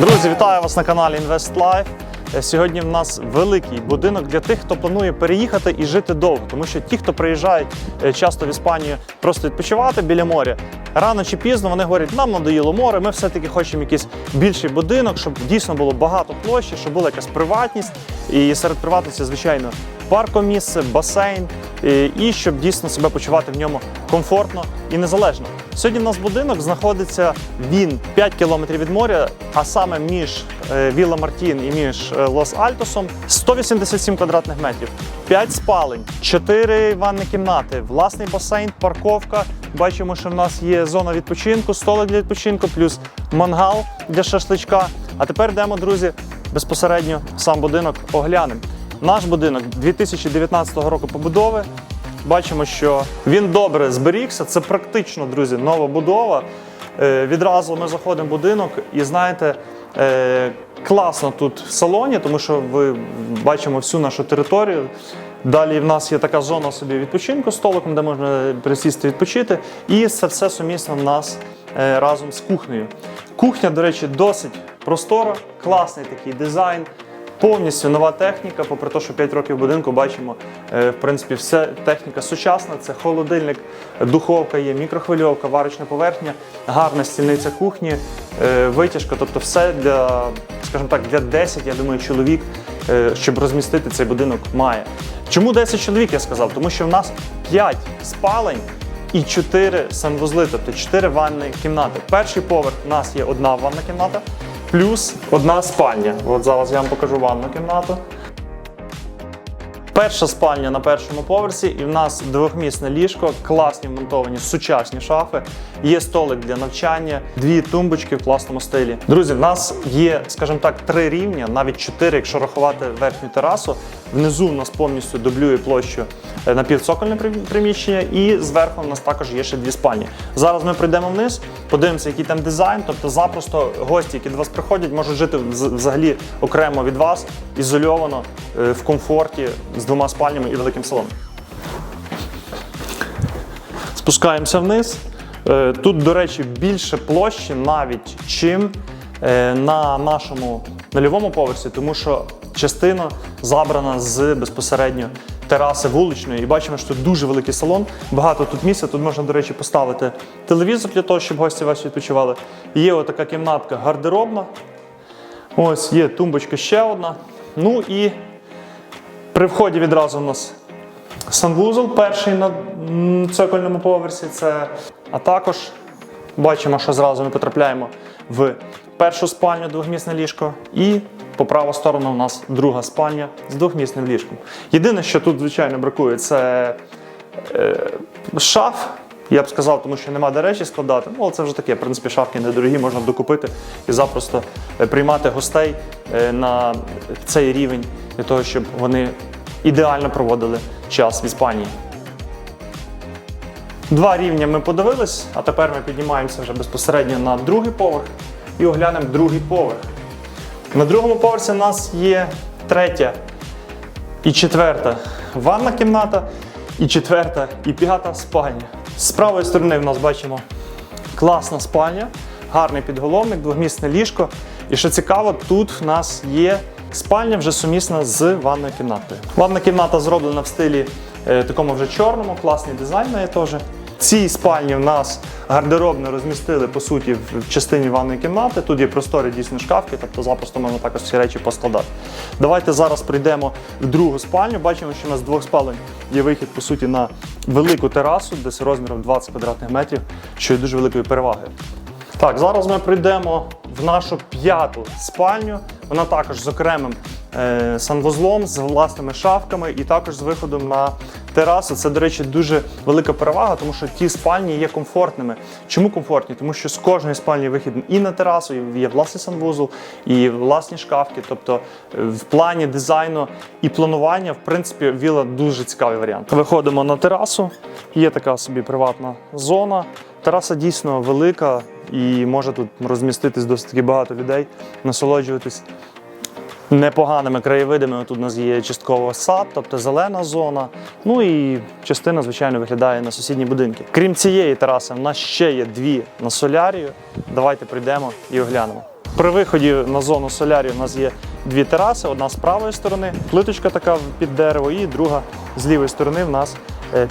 Друзі, вітаю вас на каналі Invest Life. Е, Сьогодні в нас великий будинок для тих, хто планує переїхати і жити довго. Тому що ті, хто приїжджають е, часто в Іспанію просто відпочивати біля моря, рано чи пізно вони говорять, нам надоїло море, ми все-таки хочемо якийсь більший будинок, щоб дійсно було багато площі, щоб була якась приватність. І серед приватності, звичайно, паркомісце, басейн, е, і щоб дійсно себе почувати в ньому комфортно і незалежно. Сьогодні в нас будинок знаходиться він 5 кілометрів від моря, а саме між е, Вілла Мартін і між е, Лос-Альтосом 187 квадратних метрів, 5 спалень, 4 ванні кімнати, власний басейн, парковка. Бачимо, що в нас є зона відпочинку, столик для відпочинку, плюс мангал для шашличка. А тепер йдемо, друзі, безпосередньо в сам будинок оглянемо. Наш будинок 2019 року побудови. Бачимо, що він добре зберігся. Це практично, друзі, нова будова. Е, відразу ми заходимо в будинок і знаєте, е, класно тут в салоні, тому що ви бачимо всю нашу територію. Далі в нас є така зона собі відпочинку з столиком, де можна присісти відпочити. І це все сумісно в нас е, разом з кухнею. Кухня, до речі, досить простора, класний такий дизайн. Повністю нова техніка, попри те, що 5 років будинку бачимо, е, в принципі, все техніка сучасна. Це холодильник, духовка є, мікрохвильовка, варочна поверхня, гарна стільниця кухні, е, витяжка, тобто все для, скажімо так, для 10, я думаю, чоловік, е, щоб розмістити цей будинок, має. Чому 10 чоловік я сказав? Тому що в нас 5 спалень і 4 санвузли, тобто 4 ванні кімнати. Перший поверх у нас є одна ванна кімната, плюс одна спальня. От зараз я вам покажу ванну кімнату. Перша спальня на першому поверсі, і в нас двохмісне ліжко, класні вмонтовані сучасні шафи. Є столик для навчання, дві тумбочки в класному стилі. Друзі, в нас є, скажімо так, три рівня, навіть чотири, якщо рахувати верхню терасу. Внизу в нас повністю дублює площу е, напівцокольне приміщення, і зверху в нас також є ще дві спальні. Зараз ми прийдемо вниз, подивимося, який там дизайн. Тобто, запросто гості, які до вас приходять, можуть жити взагалі окремо від вас, ізольовано е, в комфорті з двома спальнями і великим салоном. Спускаємося вниз. Е, Тут, до речі, більше площі навіть чим е, на нашому нульовому поверсі, тому що частина забрана з безпосередньо тераси вуличної. І бачимо, що тут дуже великий салон, багато тут місця. Тут можна, до речі, поставити телевізор для того, щоб гості ваші відпочивали. Є отака кімнатка гардеробна. Ось є тумбочка ще одна. Ну і при вході відразу у нас санвузол, перший на цокольному поверсі. Це, а також бачимо, що зразу ми потрапляємо в першу спальню, двохмісне ліжко, і по праву сторону у нас друга спальня з двохмісним ліжком. Єдине, що тут, звичайно, бракує, це е, шаф. Я б сказав, тому що нема де речі складати. Ну, але це вже таке, в принципі, шафки недорогі, можна докупити і запросто е, приймати гостей е, на цей рівень для того, щоб вони ідеально проводили час в Іспанії. Два рівня ми подивились, а тепер ми піднімаємося вже безпосередньо на другий поверх і оглянемо другий поверх. На другому поверсі у нас є третя і четверта ванна кімната, і четверта і п'ята спальня. З правої сторони в нас бачимо класна спальня, гарний підголовник, двомісне ліжко. І що цікаво, тут в нас є спальня вже сумісна з ванною кімнатою. Ванна кімната зроблена в стилі е, такому вже чорному, класний дизайн має теж. В цій спальні в нас гардеробно розмістили по суті в в частині ванної кімнати. Тут є просторі дійсно шкафки, тобто запросто можна також всі речі поскладати. Давайте зараз прийдемо в другу спальню. Бачимо, що у нас з двох спалень є вихід по суті на велику терасу, десь розміром 20 квадратних метрів, що є дуже великою перевагою. Так, зараз ми прийдемо в нашу п'яту спальню. Вона також з окремим е, санвузлом, з власними шафками і також з виходом на терасу. Це, до речі, дуже велика перевага, тому що ті спальні є комфортними. Чому комфортні? Тому що з кожної спальні вихід і на терасу, і є власний санвузол, і власні шкафки. Тобто е, в плані дизайну і планування, в принципі, віла дуже цікавий варіант. Виходимо на терасу, є така собі приватна зона. Тераса дійсно велика і може тут розміститись досить таки багато людей, насолоджуватись непоганими краєвидами. Тут у нас є частково сад, тобто зелена зона. Ну і частина, звичайно, виглядає на сусідні будинки. Крім цієї тераси, в нас ще є дві на солярію. Давайте прийдемо і оглянемо. При виході на зону солярію у нас є дві тераси: одна з правої сторони, плиточка така під дерево, і друга з лівої сторони в нас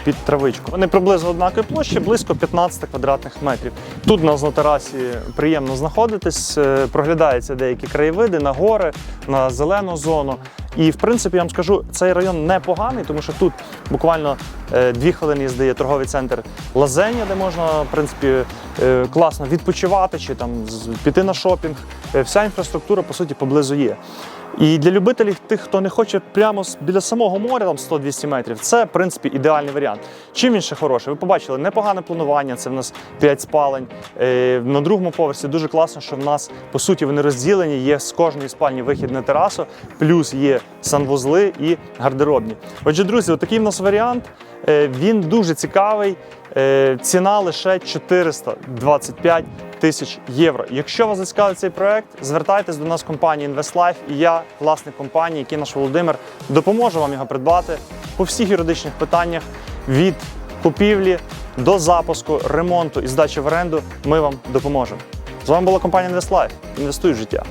під травичку. Вони приблизно однакові площі, близько 15 квадратних метрів. Тут у нас на терасі приємно знаходитись, е, проглядаються деякі краєвиди на гори, на зелену зону. І в принципі, я вам скажу, цей район непоганий, тому що тут буквально е, дві хвилини їзди є торговий центр Лазення, де можна в принципі е, класно відпочивати чи там піти на шопінг. Е, Вся інфраструктура по суті поблизу є. І для любителів тих, хто не хоче прямо біля самого моря, там 100-200 метрів, це в принципі ідеальний варіант. Чим він ще хороший? Ви побачили непогане планування. Це в нас 5 спалень. На другому поверсі дуже класно, що в нас по суті вони розділені. Є з кожної спальні вихід на терасу, плюс є санвузли і гардеробні. Отже, друзі, отакий в нас варіант. Е, Він дуже цікавий. Е, Ціна лише 425 тисяч євро. Якщо вас зацікавить цей проект, звертайтесь до нас компанії InvestLife і я, власник компанії, який наш Володимир, допоможу вам його придбати по всіх юридичних питаннях від купівлі до запуску, ремонту і здачі в оренду. Ми вам допоможемо. З вами була компанія InvestLife. Інвестуй в життя.